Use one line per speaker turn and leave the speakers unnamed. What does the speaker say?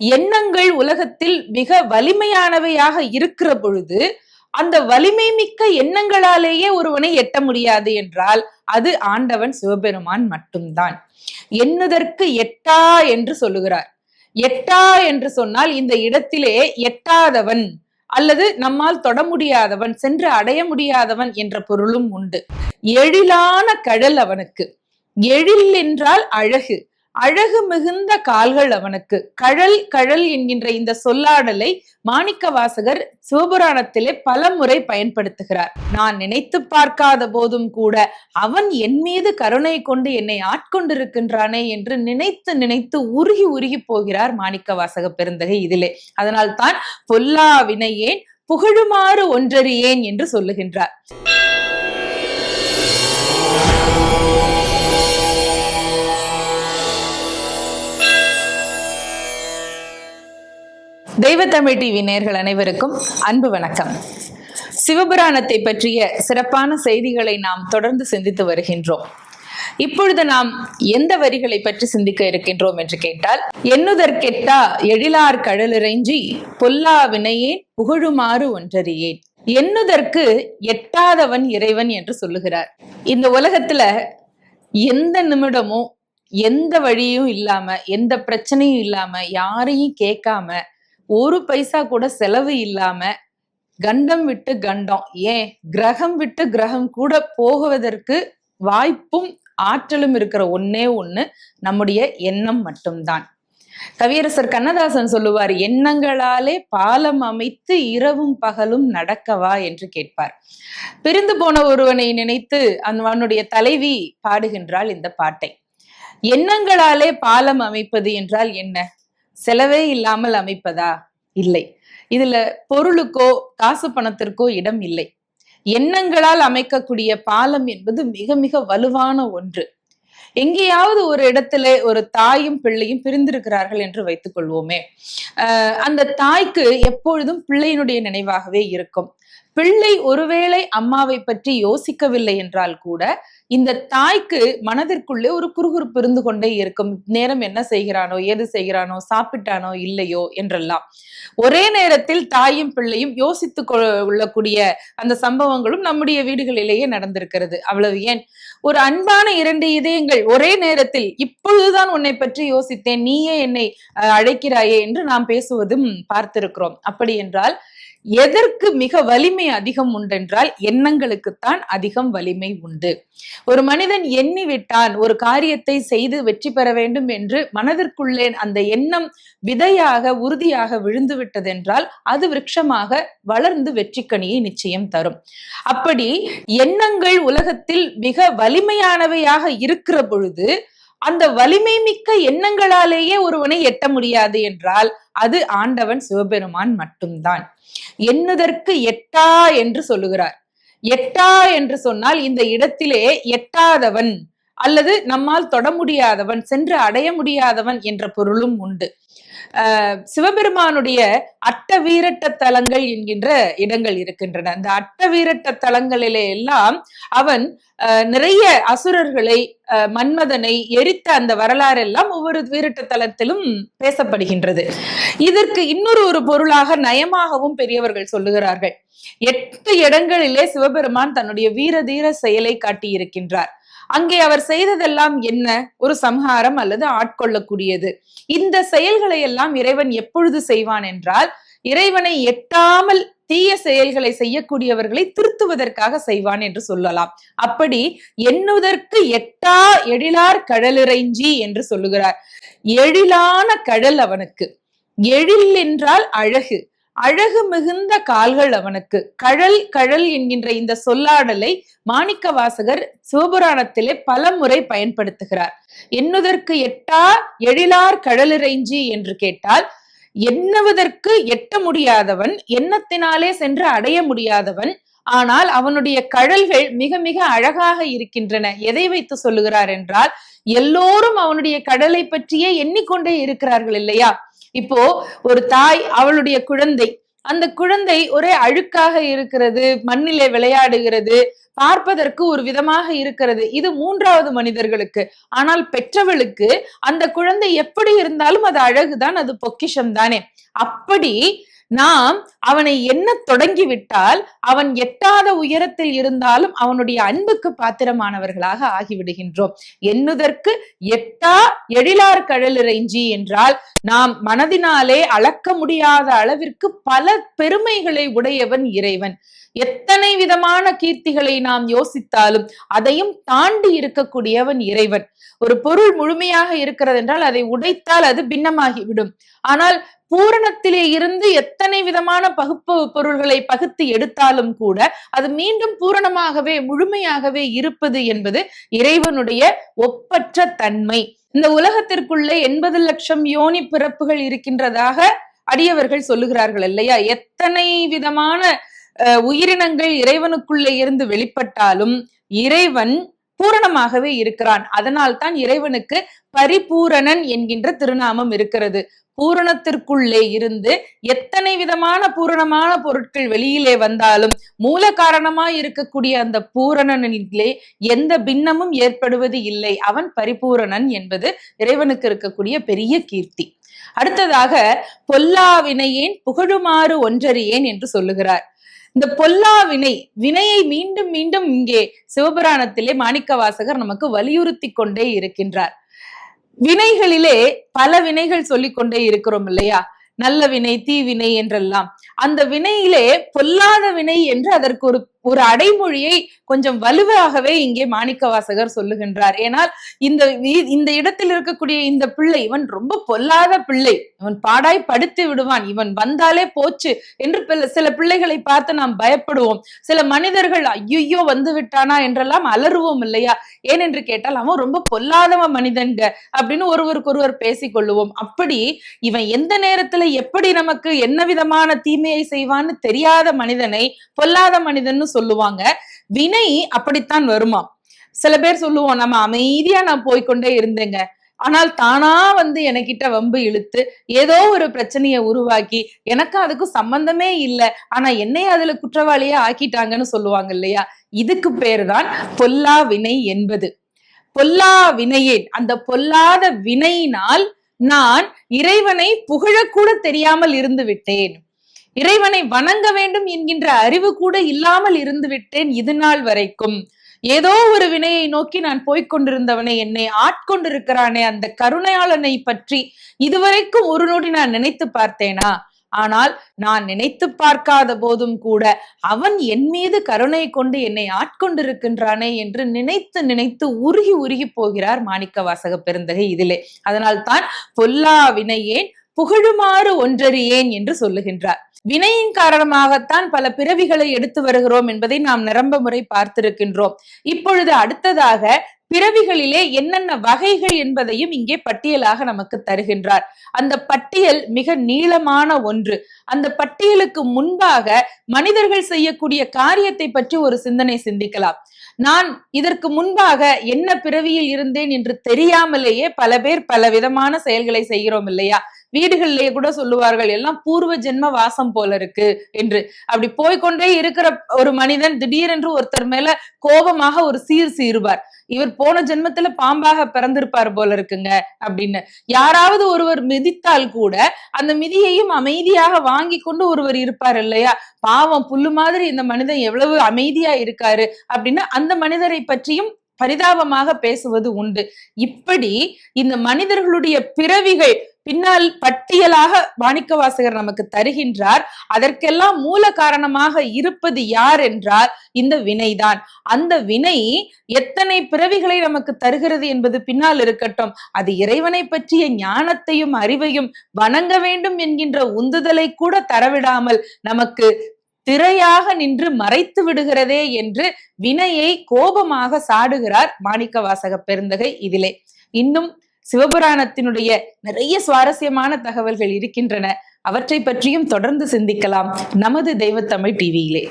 எண்ணங்கள் உலகத்தில் மிக வலிமையானவையாக இருக்கிற பொழுது அந்த வலிமை மிக்க எண்ணங்களாலேயே ஒருவனை எட்ட முடியாது என்றால் அது ஆண்டவன் சிவபெருமான் மட்டும்தான். எண்ணுதற்கு எட்டா என்று சொல்லுகிறார். எட்டா என்று சொன்னால் இந்த இடத்திலே எட்டாதவன் அல்லது நம்மால் தொட முடியாதவன் சென்று அடைய முடியாதவன் என்ற பொருளும் உண்டு. எழிலான கடல் அவனுக்கு. எழில் என்றால் அழகு. அழகு மிகுந்த கால்கள் அவனுக்கு. கழல் கழல் என்கின்ற இந்த சொல்லாடலை மாணிக்க வாசகர் சிவபுராணத்திலே பல முறை பயன்படுத்துகிறார். நான் நினைத்து பார்க்காத போதும் கூட அவன் என் மீது கருணை கொண்டு என்னை ஆட்கொண்டிருக்கின்றானே என்று நினைத்து நினைத்து உருகி உருகி போகிறார் மாணிக்க வாசக பெருந்தகை இதிலே. அதனால் தான் பொல்லா வினையேன் புகழுமாறு ஒன்றறியேன் என்று சொல்லுகின்றார். தெய்வத்தமிழ் டிவி நேர்கள் அனைவருக்கும் அன்பு வணக்கம். சிவபுராணத்தை பற்றிய சிறப்பான செய்திகளை நாம் தொடர்ந்து சிந்தித்து வருகின்றோம். இப்பொழுது நாம் எந்த வரிகளை பற்றி சிந்திக்க இருக்கின்றோம் என்று கேட்டால் எண்ணுதற்கெட்டா எழிலார் கடலிறைஞ்சி பொல்லா வினையேன் புகழுமாறு ஒன்றறியேன் எண்ணுதற்கு எட்டாதவன் இறைவன் என்று சொல்லுகிறார். இந்த உலகத்துல எந்த நிமிடமும் எந்த வழியும் இல்லாம எந்த பிரச்சனையும் இல்லாம யாரையும் கேட்காம ஒரு பைசா கூட செலவு இல்லாம கண்டம் விட்டு கண்டம் ஏன்? கிரகம் விட்டு கிரகம் கூட போகுவதற்கு வாய்ப்பும் ஆற்றலும் இருக்கிற ஒன்னே ஒண்ணு நம்முடைய எண்ணம் மட்டும்தான். கவியரசர் கண்ணதாசன் சொல்லுவார் எண்ணங்களாலே பாலம் அமைத்து இரவும் பகலும் நடக்கவா? என்று கேட்பார். பிரிந்து போன ஒருவனை நினைத்து அவனுடைய தலைவி பாடுகின்றாள் இந்த பாட்டை. எண்ணங்களாலே பாலம் அமைப்பது என்றால் என்ன? செலவே இல்லாமல் அமைப்பதா? இல்லை. இதுல பொருளுக்கோ காசு பணத்திற்கோ இடம் இல்லை. எண்ணங்களால் அமைக்கக்கூடிய பாலம் என்பது மிக மிக வலுவான ஒன்று. எங்கேயாவது ஒரு இடத்துல ஒரு தாயும் பிள்ளையும் பிரிந்திருக்கிறார்கள் என்று வைத்துக் கொள்வோமே. ஆஹ் அந்த தாய்க்கு எப்பொழுதும் பிள்ளையினுடைய நினைவாகவே இருக்கும். பிள்ளை ஒருவேளை அம்மாவை பற்றி யோசிக்கவில்லை என்றால் கூட இந்த தாய்க்கு மனதிற்குள்ளே ஒரு குறுகுறுப்பு இருந்து கொண்டே இருக்கும். நேரம் என்ன செய்கிறானோ ஏது செய்கிறானோ சாப்பிட்டானோ இல்லையோ என்றெல்லாம். ஒரே நேரத்தில் தாயும் பிள்ளையும் யோசித்து கொள்ளக்கூடிய அந்த சம்பவங்களும் நம்முடைய வீடுகளிலேயே நடந்திருக்கிறது. அவ்வளவு ஏன்? ஒரு அன்பான இரண்டு இதயங்கள் ஒரே நேரத்தில் இப்பொழுதுதான் உன்னை பற்றி யோசித்தேன். நீயே என்னை அழைக்கிறாயே என்று நாம் பேசுவதும் பார்த்திருக்கிறோம். அப்படி என்றால் எதற்கு மிக வலிமை அதிகம் உண்டென்றால் எண்ணங்களுக்குத்தான் அதிகம் வலிமை உண்டு. ஒரு மனிதன் எண்ணி விட்டான் ஒரு காரியத்தை செய்து வெற்றி பெற வேண்டும் என்று மனதிற்குள்ளே அந்த எண்ணம் விதையாக உறுதியாக விழுந்து விட்டதென்றால் அது விருட்சமாக வளர்ந்து வெற்றிக்கனியை நிச்சயம் தரும். அப்படி எண்ணங்கள் உலகத்தில் மிக வலிமையானவையாக இருக்கிற பொழுது அந்த வலிமை மிக்க எண்ணங்களாலேயே ஒருவனை எட்ட முடியாது என்றால் அது ஆண்டவன் சிவபெருமான் மட்டும்தான். எண்ணுதற்கு எட்டா என்று சொல்லுகிறார். எட்டா என்று சொன்னால் இந்த இடத்திலே எட்டாதவன் அல்லது நம்மால் தொட முடியாதவன் சென்று அடைய முடியாதவன் என்ற பொருளும் உண்டு. சிவபெருமானுடைய அட்ட வீரட்ட தலங்கள் என்கின்ற இடங்கள் இருக்கின்றன. அந்த அட்ட வீரட்ட தலங்களிலே எல்லாம் அவன் நிறைய அசுரர்களை மன்மதனை எரித்த அந்த வரலாறு எல்லாம் ஒவ்வொரு வீரட்ட தலத்திலும் பேசப்படுகின்றது. இதற்கு இன்னொரு ஒரு பொருளாக நயமாகவும் பெரியவர்கள் சொல்லுகிறார்கள். எட்டு இடங்களிலே சிவபெருமான் தன்னுடைய வீர தீர செயலை காட்டியிருக்கின்றார். அங்கே அவர் செய்ததெல்லாம் என்ன? ஒரு சம்ஹாரம் அல்லது ஆட்கொள்ளக்கூடியது. இந்த செயல்களை எல்லாம் இறைவன் எப்பொழுது செய்வான் என்றால் இறைவனை எட்டாமல் தீய செயல்களை செய்யக்கூடியவர்களை திருத்துவதற்காக செய்வான் என்று சொல்லலாம். அப்படி எண்ணுவதற்கு எட்டா எழிலார் கடலிறைஞ்சி என்று சொல்லுகிறார். எழிலான கடல் அவனுக்கு. எழில் என்றால் அழகு. அழகு மிகுந்த கால்கள் அவனுக்கு. கழல் கழல் என்கின்ற இந்த சொல்லாடலை மாணிக்க வாசகர் சிவபுராணத்திலே பல முறை பயன்படுத்துகிறார். என்னுதற்கு எட்டா எழிலார் கழலிறைஞ்சி? என்று கேட்டால் எண்ணுவதற்கு எட்ட முடியாதவன் எண்ணத்தினாலே சென்று அடைய முடியாதவன் ஆனால் அவனுடைய கழல்கள் மிக மிக அழகாக இருக்கின்றன. எதை வைத்து சொல்லுகிறார் என்றால் எல்லோரும் அவனுடைய கடலை பற்றியே எண்ணிக்கொண்டே இருக்கிறார்கள் இல்லையா? இப்போ ஒரு தாய் அவளுடைய குழந்தை அந்த குழந்தை ஒரே அழுக்காக இருக்கிறது மண்ணிலே விளையாடுகிறது பார்ப்பதற்கு ஒரு விதமாக இருக்கிறது. இது மூன்றாவது மனிதர்களுக்கு. ஆனால் பெற்றவளுக்கு அந்த குழந்தை எப்படி இருந்தாலும் அது அழகுதான் அது பொக்கிஷம் தானே அப்படி நாம் அவனை என்ன தொடங்கி விட்டால் அவன் எட்டாத உயரத்தில் இருந்தாலும் அவனுடைய அன்புக்கு பாத்திரமானவர்களாக ஆகிவிடுகின்றோம். எண்ணுதற்கு எட்டா எழிலார் கழலிறைஞ்சி என்றால் நாம் மனதினாலே அளக்க முடியாத அளவிற்கு பல பெருமைகளை உடையவன் இறைவன். எத்தனை விதமான கீர்த்திகளை நாம் யோசித்தாலும் அதையும் தாண்டி இருக்கக்கூடியவன் இறைவன். ஒரு பொருள் முழுமையாக இருக்கிறது என்றால் அதை உடைத்தால் அது பின்னமாகிவிடும். ஆனால் பூரணத்திலே இருந்து எத்தனை விதமான பகுப்பு பொருள்களை பகுத்து எடுத்தாலும் கூட அது மீண்டும் பூரணமாகவே முழுமையாகவே இருப்பது என்பது இறைவனுடைய ஒப்பற்ற தன்மை. இந்த உலகத்திற்குள்ளே எண்பது லட்சம் யோனி பிறப்புகள் இருக்கின்றதாக அடியவர்கள் சொல்லுகிறார்கள் இல்லையா? எத்தனை விதமான உயிரினங்கள் இறைவனுக்குள்ளே இருந்து வெளிப்பட்டாலும் இறைவன் பூரணமாகவே இருக்கிறான். அதனால் தான் இறைவனுக்கு பரிபூரணன் என்கின்ற திருநாமம் இருக்கிறது. பூரணத்திற்குள்ளே இருந்து எத்தனை விதமான பூரணமான பொருட்கள் வெளியிலே வந்தாலும் மூல காரணமாய் இருக்கக்கூடிய அந்த பூரணனிலே எந்த பின்னமும் ஏற்படுவது இல்லை. அவன் பரிபூரணன் என்பது இறைவனுக்கு இருக்கக்கூடிய பெரிய கீர்த்தி. அடுத்ததாக பொல்லாவினையேன் புகழுமாறு ஒன்றறியேன் என்று சொல்லுகிறார். இந்த பொல்லா வினை வினையை மீண்டும் மீண்டும் இங்கே சிவபுராணத்திலே மாணிக்க வாசகர் நமக்கு வலியுறுத்தி கொண்டே இருக்கின்றார். வினைகளிலே பல வினைகள் சொல்லிக் கொண்டே இருக்கிறோம் இல்லையா? நல்ல வினை தீவினை என்றெல்லாம். அந்த வினையிலே பொல்லாத வினை என்று அதற்கு ஒரு ஒரு அடைமொழியை கொஞ்சம் வலுவாகவே இங்கே மாணிக்க வாசகர் சொல்லுகின்றார். ஏனால் இந்த இந்த இடத்தில் இருக்கக்கூடிய இந்த பிள்ளை இவன் ரொம்ப பொல்லாத பிள்ளை. இவன் பாடாய் படுத்து விடுவான். இவன் வந்தாலே போச்சு என்று சில பிள்ளைகளை பார்த்து நாம் பயப்படுவோம். சில மனிதர்கள் ஐயோ வந்து விட்டானா? என்றெல்லாம் அலறுவோம் இல்லையா? ஏனென்று கேட்டால் அவன் ரொம்ப பொல்லாதவ மனிதன்க அப்படின்னு ஒருவருக்கு ஒருவர் பேசிக் கொள்ளுவோம். அப்படி இவன் எந்த நேரத்துல எப்படி நமக்கு என்ன விதமான தீமையை செய்வான்னு தெரியாத மனிதனை பொல்லாத மனிதன் சொல்லுவாங்க. வினை அப்படித்தான் வருமா? சில பேர் சொல்லுவோம் நம்ம அமைதியா நான் போய்கொண்டே இருந்தேங்க. ஆனால் தானா வந்து எனக்கிட்ட வம்பு இழுத்து ஏதோ ஒரு பிரச்சனையை உருவாக்கி எனக்கு அதுக்கும் சம்பந்தமே இல்லை ஆனா என்னை அதுல குற்றவாளியா ஆக்கிட்டாங்கன்னு சொல்லுவாங்க இல்லையா? இதுக்கு பேர் தான் பொல்லா வினை என்பது. பொல்லா வினையேன் அந்த பொல்லாத வினையினால் நான் இறைவனை புகழக்கூட தெரியாமல் இருந்து விட்டேன். இறைவனை வணங்க வேண்டும் என்கின்ற அறிவு கூட இல்லாமல் இருந்து விட்டேன் இது நாள் வரைக்கும். ஏதோ ஒரு வினையை நோக்கி நான் போய்கொண்டிருந்தவனை என்னை ஆட்கொண்டிருக்கிறானே அந்த கருணையாளனை பற்றி இதுவரைக்கும் ஒரு நொடி நான் நினைத்து பார்த்தேனா? ஆனால் நான் நினைத்து பார்க்காத போதும் கூட அவன் என் மீது கருணை கொண்டு என்னை ஆட்கொண்டிருக்கின்றானே என்று நினைத்து நினைத்து உருகி உருகி போகிறார் மாணிக்க வாசக பெருந்தகை இதிலே. அதனால் தான் பொல்லா வினையேன் புகழுமாறு ஒன்றறியேன் என்று சொல்லுகின்றார். வினையின் காரணமாகத்தான் பல பிறவிகளை எடுத்து வருகிறோம் என்பதை நாம் நிரம்ப முறை பார்த்திருக்கின்றோம். இப்பொழுது அடுத்ததாக பிறவிகளிலே என்னென்ன வகைகள் என்பதையும் இங்கே பட்டியலாக நமக்கு தருகின்றார். அந்த பட்டியல் மிக நீளமான ஒன்று. அந்த பட்டியலுக்கு முன்பாக மனிதர்கள் செய்யக்கூடிய காரியத்தை பற்றி ஒரு சிந்தனை சிந்திக்கலாம். நான் இதற்கு முன்பாக என்ன பிறவியில் இருந்தேன் என்று தெரியாமலேயே பல பேர் பல விதமான செயல்களை செய்கிறோம் இல்லையா? வீடுகளிலேயே கூட சொல்லுவார்கள் எல்லாம் பூர்வ ஜென்ம வாசம் போல இருக்கு என்று. அப்படி போய்கொண்டே இருக்கிற ஒரு மனிதன் திடீரென்று ஒருத்தர் மேல கோபமாக ஒரு சீர் சீருவார் இவர் போன ஜென்மத்துல பாம்பாக பிறந்திருப்பார் போல இருக்குங்க அப்படின்னு. யாராவது ஒருவர் மிதித்தால் கூட அந்த மிதியையும் அமைதியாக வாங்கி கொண்டு ஒருவர் இருப்பார் இல்லையா? பாவம் புல்லு மாதிரி இந்த மனிதன் எவ்வளவு அமைதியா இருக்காரு அப்படின்னு அந்த மனிதரை பற்றியும் பரிதாபமாக பேசுவது உண்டு. இப்படி இந்த மனிதர்களுடைய பிறவிகள் பின்னால் பட்டியலாக மாணிக்க வாசகர் நமக்கு தருகின்றார். அதற்கெல்லாம் மூல காரணமாக இருப்பது யார் என்றால் இந்த வினைதான் அந்த வினை எத்தனை பிறவிகளை நமக்கு தருகிறது என்பது பின்னால் இருக்கட்டும். அது இறைவனை பற்றிய ஞானத்தையும் அறிவையும் வணங்க வேண்டும் என்கின்ற உந்துதலை கூட தரவிடாமல் நமக்கு திரையாக நின்று மறைத்து விடுகிறதே என்று வினையை கோபமாக சாடுகிறார் மாணிக்க வாசக பெருந்தகை இதிலே. இன்னும் சிவபுராணத்தினுடைய நிறைய சுவாரஸ்யமான தகவல்கள் இருக்கின்றன. அவற்றை பற்றியும் தொடர்ந்து சிந்திக்கலாம். நமது தெய்வத்தமிழ் டிவியிலே.